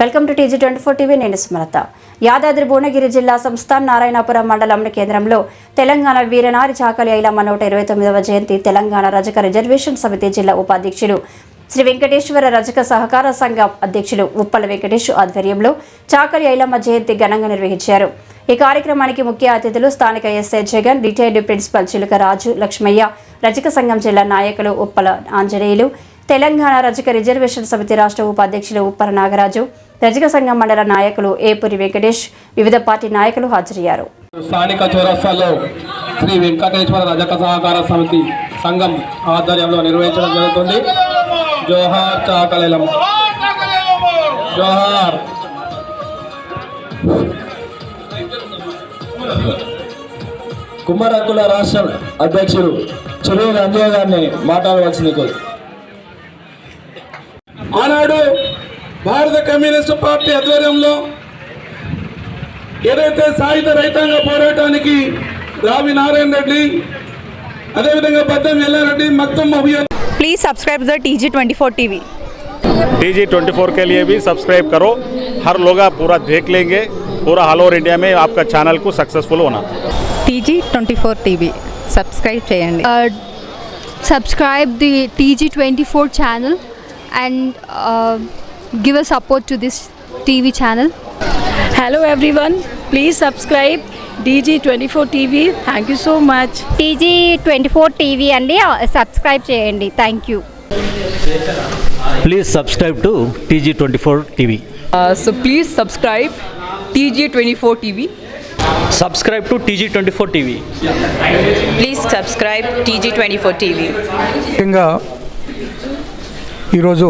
Welcome to TG twenty four TV నేను సుమలత యాదాద్రి భువనగిరి జిల్లా సంస్థాన్ నారాయణపురం మండలం కేంద్రంలో తెలంగాణ వీరనారి చాకలి ఐలమ్మ నూట ఇరవై తొమ్మిదవ జయంతి తెలంగాణ రజక రిజర్వేషన్ సమితి జిల్లా ఉపాధ్యక్షులు శ్రీ వెంకటేశ్వర రజక సహకార సంఘ అధ్యక్షులు ఉప్పల వెంకటేష్ ఆధ్వర్యంలో చాకలి ఐలమ్మ జయంతి ఘనంగా నిర్వహించారు ఈ కార్యక్రమానికి ముఖ్య అతిథులు స్థానిక ఎస్ఐ జగన్ రిటైర్డ్ ప్రిన్సిపల్ చిలుక రాజు లక్ష్మయ్య రజక సంఘం జిల్లా నాయకులు ఉప్పల ఆంజనేయులు తెలంగాణ రజక రిజర్వేషన్ సమితి రాష్ట్ర ఉపాధ్యక్షులు ఉప్పల నాగరాజు రజక సంఘం మండల నాయకులు ఏపురి వెంకటేష్ వివిధ పార్టీ నాయకులు హాజరయ్యారు స్థానిక చౌరస్తాలో శ్రీ వెంకటేశ్వర రజక సహకార సమితి సంఘం ఆధ్వర్యంలో నిర్వహించడం జరుగుతుంది జోహార్ చాకలేలం జోహార్ కుమారకుల రాష్ట్ర అధ్యక్షుడు చెరువు రంజయ్య గారిని మాట్లాడవలసింది ఆనాడు భారత కమ్యూనిస్టు పార్టీ ఆధ్వర్యంలో ఏదైతే సాయుధ రైతాంగ పోరాటానికి రావి నారాయణ రెడ్డి అదేవిధంగా Baddam Yellareddy మక్తం Abhiyan please subscribe the T G twenty four T V T G twenty four के लिए भी सब्सक्राइब करो हर लोग आप पूरा देख लेंगे पूरा ऑल ओवर इंडिया में आपका चैनल को सक्सेसफुल होना T G twenty four TV subscribe చేయండి uh, subscribe the TG24 channel and uh, give a support to this TV channel. Hello everyone, please subscribe DG24 TV. Thank you so much. TG twenty four TV అండి subscribe చేయండి thank you Please subscribe to TG24 TV. Uh, so please subscribe TG24 TV. Subscribe to TG24 TV. Please subscribe T G twenty four TV ముఖ్యంగా ఈరోజు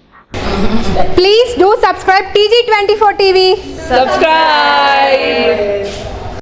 Please do subscribe TG24 TV. Subscribe.